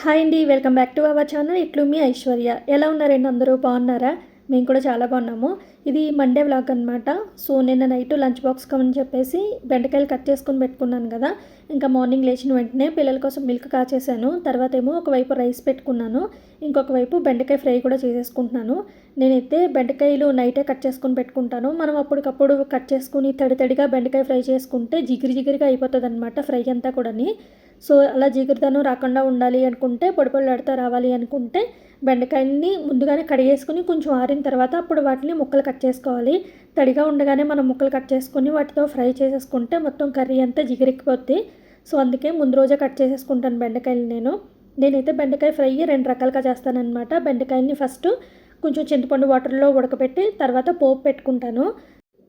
Hi అండి welcome back to our channel. ఇట్లు మీ ఐశ్వర్య. ఎలా ఉన్నారండి? అందరూ బాగున్నారా? మేము కూడా చాలా బాగున్నాము. ఇది మండే వ్లాగ్ అనమాట సో నిన్న నైట్ లంచ్ బాక్స్ కమని చెప్పేసి బెండకాయలు కట్ చేసుకొని పెట్టుకున్నాను కదా. ఇంకా మార్నింగ్ లేచిన వెంటనే పిల్లల కోసం మిల్క్ కాచేసాను తర్వాత ఏమో ఒకవైపు రైస్ పెట్టుకున్నాను. ఇంకొక వైపు బెండకాయ ఫ్రై కూడా చేసేసుకుంటున్నాను. నేనైతే బెండకాయలు నైటే కట్ చేసుకొని పెట్టుకుంటాను. మనం అప్పటికప్పుడు కట్ చేసుకుని తడి తడిగా బెండకాయ ఫ్రై చేసుకుంటే జిగిరి జిగిరిగా అయిపోతుంది అనమాట ఫ్రై అంతా కూడాని. సో అలా జిగురుదనం రాకుండా ఉండాలి అనుకుంటే పొడిపొడలాడుతూ రావాలి అనుకుంటే బెండకాయల్ని ముందుగానే కడిగేసుకుని కొంచెం ఆరిన తర్వాత అప్పుడు వాటిని ముక్కలు కట్ చేసుకోవాలి. తడిగా ఉండగానే మనం ముక్కలు కట్ చేసుకుని వాటితో ఫ్రై చేసేసుకుంటే మొత్తం కర్రీ అంతా జిగిరికిపోద్ది. సో అందుకే ముందు రోజే కట్ చేసేసుకుంటాను బెండకాయలు నేను. నేనైతే బెండకాయ ఫ్రై రెండు రకాలుగా చేస్తానన్నమాట. బెండకాయల్ని ఫస్ట్ కొంచెం చింతపండు వాటర్లో ఉడకబెట్టి తర్వాత పోపు పెట్టుకుంటాను.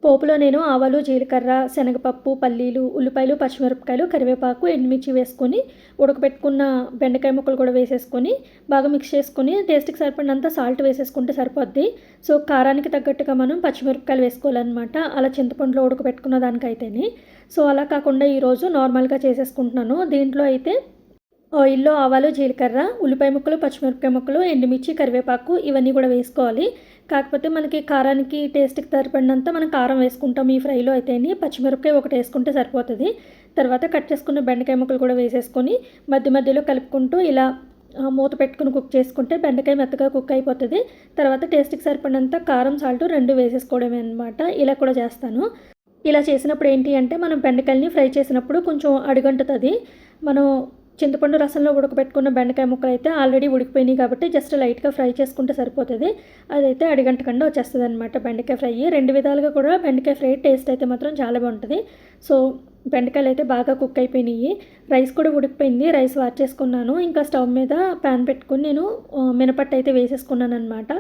పోపులో నేను ఆవాలు జీలకర్ర శనగపప్పు పల్లీలు ఉల్లిపాయలు పచ్చిమిరపకాయలు కరివేపాకు ఎండుమిర్చి వేసుకొని ఉడకబెట్టుకున్న బెండకాయ ముక్కలు కూడా వేసేసుకొని బాగా మిక్స్ చేసుకొని టేస్ట్కి సరిపడినంత సాల్ట్ వేసేసుకుంటే సరిపోద్ది. సో కారానికి తగ్గట్టుగా మనం పచ్చిమిరపకాయలు వేసుకోవాలన్నమాట. అలా చింతపండులో ఉడకబెట్టుకున్న దానికైతేనే. సో అలా కాకుండా ఈరోజు నార్మల్గా చేసేసుకుంటున్నాను. దీంట్లో అయితే ఆయిల్లో ఆవాలు జీలకర్ర ఉల్లిపాయ ముక్కలు పచ్చిమిరపకాయ ముక్కలు ఎండుమిర్చి కరివేపాకు ఇవన్నీ కూడా వేసుకోవాలి. కాకపోతే మనకి కారానికి టేస్ట్కి సరిపడినంత మనం కారం వేసుకుంటాం ఈ ఫ్రైలో అయితేని. పచ్చిమిరపకాయ ఒకటి వేసుకుంటే సరిపోతుంది. తర్వాత కట్ చేసుకున్న బెండకాయ ముక్కలు కూడా వేసేసుకొని మధ్య మధ్యలో కలుపుకుంటూ ఇలా మూత పెట్టుకుని కుక్ చేసుకుంటే బెండకాయ మెత్తగా కుక్ అయిపోతుంది. తర్వాత టేస్ట్కి సరిపడినంత కారం సాల్ట్ రెండు వేసేసుకోవడమే అనమాట ఇలా కూడా చేస్తాను. ఇలా చేసినప్పుడు ఏంటి అంటే మనం బెండకాయని ఫ్రై చేసినప్పుడు కొంచెం అడుగంటుతుంది. మనం చింతపండు రసంలో ఉడకబెట్టుకున్న బెండకాయ ముక్కలు అయితే ఆల్రెడీ ఉడికిపోయినాయి కాబట్టి జస్ట్ లైట్గా ఫ్రై చేసుకుంటే సరిపోతుంది. అదైతే అడిగంటకుండా వచ్చేస్తుంది అనమాట బెండకాయ ఫ్రై. రెండు విధాలుగా కూడా బెండకాయ ఫ్రై టేస్ట్ అయితే మాత్రం చాలా బాగుంటుంది. సో బెండకాయలు అయితే బాగా కుక్ అయిపోయినాయి. రైస్ కూడా ఉడికిపోయింది. రైస్ వార్చేసుకున్నాను ఇంకా స్టవ్ మీద ప్యాన్ పెట్టుకుని నేను మినపట్టు అయితే వేసేసుకున్నాను అనమాట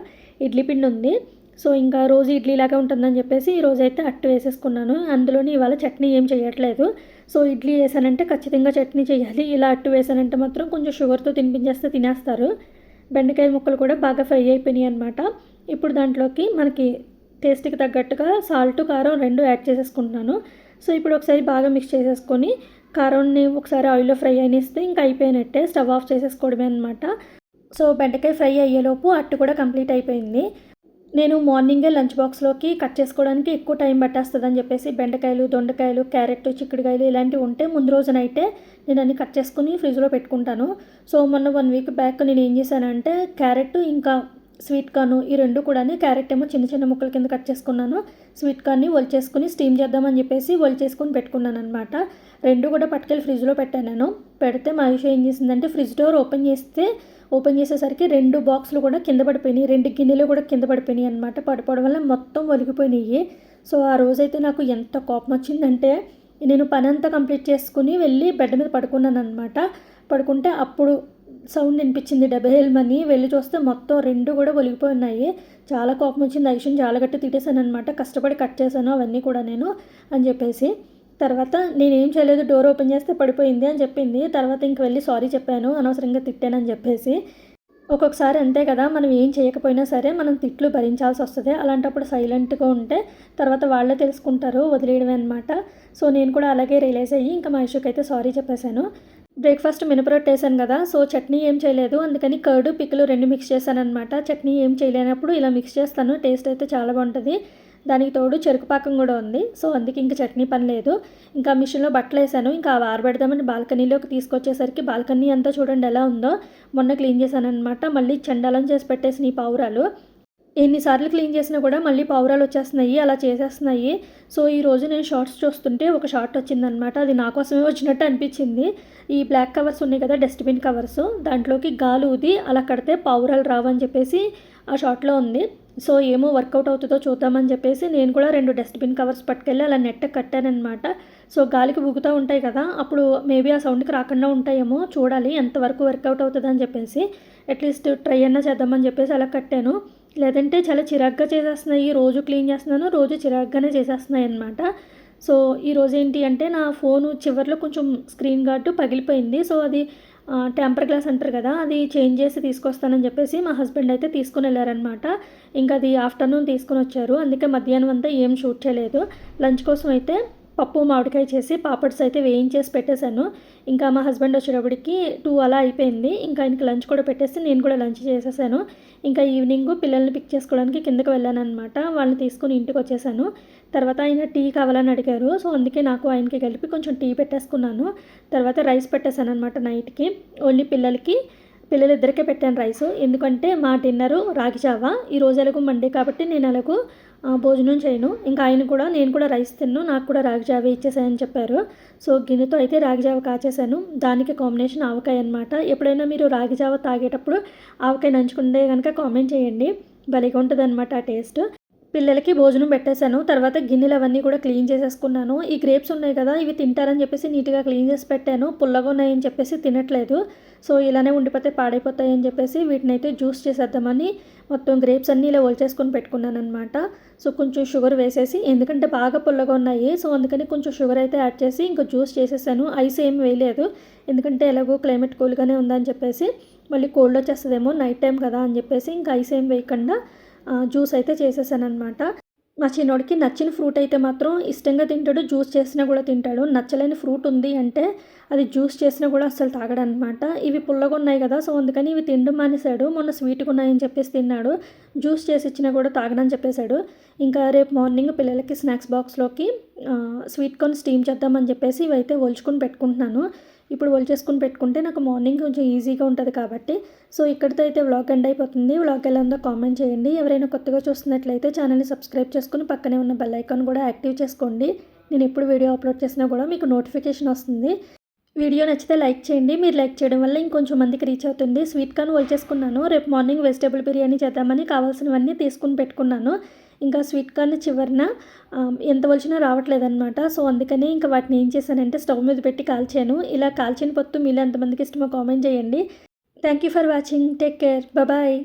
ఇడ్లీ పిండి ఉంది. సో ఇంకా రోజు ఇడ్లీలాగా ఉంటుందని చెప్పేసి ఈరోజు అయితే అట్టు వేసేసుకున్నాను. అందులోని ఇవాళ చట్నీ ఏం చేయట్లేదు. సో ఇడ్లీ వేసానంటే ఖచ్చితంగా చట్నీ చేయాలి. ఇలా అట్టు వేసానంటే మాత్రం కొంచెం షుగర్తో తినిపించేస్తే తినేస్తారు. బెండకాయ ముక్కలు కూడా బాగా ఫ్రై అయిపోయినాయి అనమాట ఇప్పుడు దాంట్లోకి మనకి టేస్ట్కి తగ్గట్టుగా సాల్ట్ కారం రెండు యాడ్ చేసేసుకుంటున్నాను. సో ఇప్పుడు ఒకసారి బాగా మిక్స్ చేసేసుకొని కారాన్ని ఒకసారి ఆయిల్లో ఫ్రై అయినిస్తే ఇంకా అయిపోయినట్టే స్టవ్ ఆఫ్ చేసేసుకోవడమే అనమాట సో బెండకాయ ఫ్రై అయ్యేలోపు అట్టు కూడా కంప్లీట్ అయిపోయింది. నేను మార్నింగే లంచ్ బాక్స్లోకి కట్ చేసుకోవడానికి ఎక్కువ టైం పట్టేస్తుందని చెప్పేసి బెండకాయలు దొండకాయలు క్యారెట్ చిక్కుడుకాయలు ఇలాంటివి ఉంటే ముందు రోజునైతే నేను అన్ని కట్ చేసుకుని ఫ్రిడ్జ్లో పెట్టుకుంటాను. సో మొన్న వన్ వీక్ బ్యాక్ నేను ఏం చేశానంటే క్యారెట్ ఇంకా స్వీట్ కార్న్ ఈ రెండు కూడా క్యారెట్ ఏమో చిన్న చిన్న ముక్కల కింద కట్ చేసుకున్నాను. స్వీట్ కార్న్ని చేసుకుని స్టీమ్ చేద్దామని చెప్పేసి చేసుకుని పెట్టుకున్నాను అనమాట రెండు కూడా పట్టుకెళ్ళి ఫ్రిడ్జ్లో పెట్టాను నేను. పెడితే మా విషయం ఏం చేసిందంటే ఫ్రిడ్జ్ డోర్ ఓపెన్ చేస్తే ఓపెన్ చేసేసరికి రెండు బాక్సులు కూడా కింద పడిపోయినాయి. రెండు గిన్నెలు కూడా కింద పడిపోయినాయి అనమాట పడిపోవడం వల్ల మొత్తం ఒలిగిపోయినాయి సో ఆ రోజైతే నాకు ఎంత కోపం వచ్చిందంటే నేను పని అంతా కంప్లీట్ చేసుకుని వెళ్ళి బెడ్ మీద పడుకున్నాను అనమాట పడుకుంటే అప్పుడు సౌండ్ వినిపించింది. డెబ్బై హెల్మని వెళ్ళి చూస్తే మొత్తం రెండు కూడా ఒలిగిపోయినాయి చాలా కోపం వచ్చింది. ఐషన్ చాలా గట్టి తిట్టేశాను అనమాట కష్టపడి కట్ చేశాను అవన్నీ కూడా నేను అని చెప్పేసి. తర్వాత నేనేం చేయలేదు. డోర్ ఓపెన్ చేస్తే పడిపోయింది అని చెప్పింది. తర్వాత ఇంక వెళ్ళి సారీ చెప్పాను. అనవసరంగా తిట్టానని చెప్పేసి. ఒక్కొక్కసారి అంతే కదా. మనం ఏం చేయకపోయినా సరే మనం తిట్లు భరించాల్సి వస్తుంది. అలాంటప్పుడు సైలెంట్గా ఉంటే తర్వాత వాళ్ళే తెలుసుకుంటారు. వదిలేయడమే అనమాట సో నేను కూడా అలాగే రియలైజ్ అయ్యి ఇంకా మా అయితే సారీ చెప్పేశాను. బ్రేక్ఫాస్ట్ మినపరొట్టు వేసాను కదా సో చట్నీ ఏం చేయలేదు. అందుకని కర్డు పిక్కులు రెండు మిక్స్ చేశాను అనమాట చట్నీ ఏం చేయలేనప్పుడు ఇలా మిక్స్ చేస్తాను. టేస్ట్ అయితే చాలా బాగుంటుంది. దానికి తోడు చెరుకు పాకం కూడా ఉంది. సో అందుకే ఇంకా చట్నీ పని లేదు. ఇంకా మిషన్లో బట్టలు వేసాను. ఇంకా ఆరబెడదామని బాల్కనీలోకి తీసుకొచ్చేసరికి బాల్కనీ అంతా చూడండి ఎలా ఉందో. మొన్న క్లీన్ చేశాను అనమాట మళ్ళీ చండాలం చేసి పెట్టేసిన ఈ పావురాలు. ఎన్నిసార్లు క్లీన్ చేసినా కూడా మళ్ళీ పావురాలు వచ్చేస్తున్నాయి అలా చేసేస్తున్నాయి. సో ఈరోజు నేను షార్ట్స్ చూస్తుంటే ఒక షార్ట్ వచ్చిందనమాట అది నా కోసమే వచ్చినట్టు అనిపించింది. ఈ బ్లాక్ కవర్స్ ఉన్నాయి కదా డస్ట్బిన్ కవర్స్. దాంట్లోకి గాలి ఊది అలా కడితే పావురాలు రావని చెప్పేసి ఆ షార్ట్లో ఉంది. సో ఏమో వర్కౌట్ అవుతుందో చూద్దామని చెప్పేసి నేను కూడా రెండు డస్ట్బిన్ కవర్స్ పట్టుకెళ్ళి అలా నెట్ కట్టానమాట సో గాలికి ఊగుతూ ఉంటాయి కదా అప్పుడు మేబీ ఆ సౌండ్కి రాకుండా ఉంటాయేమో చూడాలి ఎంతవరకు వర్కౌట్ అవుతుందని చెప్పేసి. అట్లీస్ట్ ట్రై అన్నా చేద్దామని చెప్పేసి అలా కట్టాను. లేదంటే చాలా చిరాగ్గా చేసేస్తున్నాయి. రోజు క్లీన్ చేస్తున్నాను రోజు చిరాగ్గానే చేసేస్తున్నాయి అనమాట సో ఈరోజు ఏంటి అంటే నా ఫోను చివరిలో కొంచెం స్క్రీన్ గార్డు పగిలిపోయింది. సో అది టెంపర్ గ్లాస్ అంటారు కదా అది చేంజ్ చేసి తీసుకొస్తానని చెప్పేసి మా హస్బెండ్ అయితే తీసుకుని వెళ్ళారనమాట ఇంకా అది ఆఫ్టర్నూన్ తీసుకుని వచ్చారు. అందుకే మధ్యాహ్నం అంతా ఏం షూట్ చేయలేదు. లంచ్ కోసం అయితే పప్పు మామిడికాయ చేసి పాపడ్స్ అయితే వేయించేసి పెట్టేశాను. ఇంకా మా హస్బెండ్ వచ్చేటప్పటికి టూ అలా అయిపోయింది. ఇంకా ఆయనకి లంచ్ కూడా పెట్టేసి నేను కూడా లంచ్ చేసేసాను. ఇంకా ఈవినింగ్ పిల్లల్ని పిక్ చేసుకోవడానికి కిందకు వెళ్ళాను అనమాట వాళ్ళని తీసుకుని ఇంటికి వచ్చేసాను. తర్వాత ఆయన టీ కావాలని అడిగారు. సో అందుకే నాకు ఆయనకి కలిపి కొంచెం టీ పెట్టేసుకున్నాను. తర్వాత రైస్ పెట్టేశాను అనమాట నైట్కి. ఓన్లీ పిల్లలకి. పిల్లలిద్దరికే పెట్టాను రైస్. ఎందుకంటే మా డిన్నరు రాగి జావ. ఈ రోజు ఎలాగో మండే కాబట్టి నేను ఎలాగో భోజనం చేయను. ఇంకా ఆయన కూడా నేను కూడా రైస్ తిన్ను. నాకు కూడా రాగి జావ ఇచ్చేసాయని చెప్పారు. సో గిన్నెతో అయితే రాగి జావ కాచేసాను. దానికి కాంబినేషన్ ఆవకాయ అనమాట ఎప్పుడైనా మీరు రాగి జావ తాగేటప్పుడు ఆవకాయ నంచుకుంటే కనుక కామెంట్ చేయండి. భలేగా ఉంటుంది అనమాట ఆ టేస్ట్. పిల్లలకి భోజనం పెట్టేశాను. తర్వాత గిన్నెలు అవన్నీ కూడా క్లీన్ చేసేసుకున్నాను. ఈ గ్రేప్స్ ఉన్నాయి కదా ఇవి తింటారని చెప్పేసి నీట్గా క్లీన్ చేసి పెట్టాను. పుల్లగా ఉన్నాయని చెప్పేసి తినట్లేదు. సో ఇలానే ఉండిపోతే పాడైపోతాయని చెప్పేసి వీటిని అయితే జ్యూస్ చేసేద్దామని మొత్తం గ్రేప్స్ అన్నీ ఇలా ఒలిచేసుకొని పెట్టుకున్నాను అనమాట సో కొంచెం షుగర్ వేసేసి ఎందుకంటే బాగా పుల్లగా ఉన్నాయి. సో అందుకని కొంచెం షుగర్ అయితే యాడ్ చేసి ఇంకా జ్యూస్ చేసేసాను. ఐస్ ఏం వేయలేదు. ఎందుకంటే ఎలాగో క్లైమేట్ కూల్గానే ఉందని చెప్పేసి మళ్ళీ కోల్డ్ వచ్చేస్తుందేమో నైట్ టైం కదా అని చెప్పేసి ఇంకా ఐస్ ఏం వేయకుండా జ్యూస్ అయితే చేసేసానమాట మా చిన్నోడికి నచ్చిన ఫ్రూట్ అయితే మాత్రం ఇష్టంగా తింటాడు జ్యూస్ చేసినా కూడా తింటాడు. నచ్చలేని ఫ్రూట్ ఉంది అంటే అది జ్యూస్ చేసినా కూడా అస్సలు తాగడనమాట ఇవి పుల్లగా ఉన్నాయి కదా సో అందుకని ఇవి తినడం మానేశాడు. మొన్న స్వీట్గా ఉన్నాయని చెప్పేసి తిన్నాడు. జ్యూస్ చేసి ఇచ్చినా కూడా తాగనని చెప్పేశాడు. ఇంకా రేపు మార్నింగ్ పిల్లలకి స్నాక్స్ బాక్స్లోకి స్వీట్ కార్న్ స్టీమ్ చేద్దామని చెప్పేసి ఇవైతే ఒలుచుకొని పెట్టుకుంటున్నాను. ఇప్పుడు ఒలిచేసుకుని పెట్టుకుంటే నాకు మార్నింగ్ కొంచెం ఈజీగా ఉంటుంది కాబట్టి. సో ఇక్కడితో అయితే వ్లాగ్ ఎండ్ అయిపోతుంది. వ్లాగ్ ఎలా ఉందో కామెంట్ చేయండి. ఎవరైనా కొత్తగా చూస్తున్నట్లయితే ఛానల్ని సబ్స్క్రైబ్ చేసుకుని పక్కనే ఉన్న బెల్ ఐకాన్ కూడా యాక్టివ్ చేసుకోండి. నేను ఎప్పుడు వీడియో అప్లోడ్ చేసినా కూడా మీకు నోటిఫికేషన్ వస్తుంది. వీడియో నచ్చితే లైక్ చేయండి. మీరు లైక్ చేయడం వల్ల ఇంకొంచెం మందికి రీచ్ అవుతుంది. స్వీట్ కార్న్ చేసుకున్నాను. రేపు మార్నింగ్ వెజిటేబుల్ బిర్యానీ చేద్దామని కావాల్సినవన్నీ తీసుకుని పెట్టుకున్నాను. ఇంకా స్వీట్ కార్న్ చివరిన ఎంత వలిచినా రావట్లేదన్నమాట. సో అందుకని ఇంకా వాటిని ఏం చేశానంటే స్టవ్ మీద పెట్టి కాల్చాను. ఇలా కాల్చిన పొత్తు మీలో ఎంతమందికి ఇష్టమో కామెంట్ చేయండి. Thank you for watching. Take care. Bye.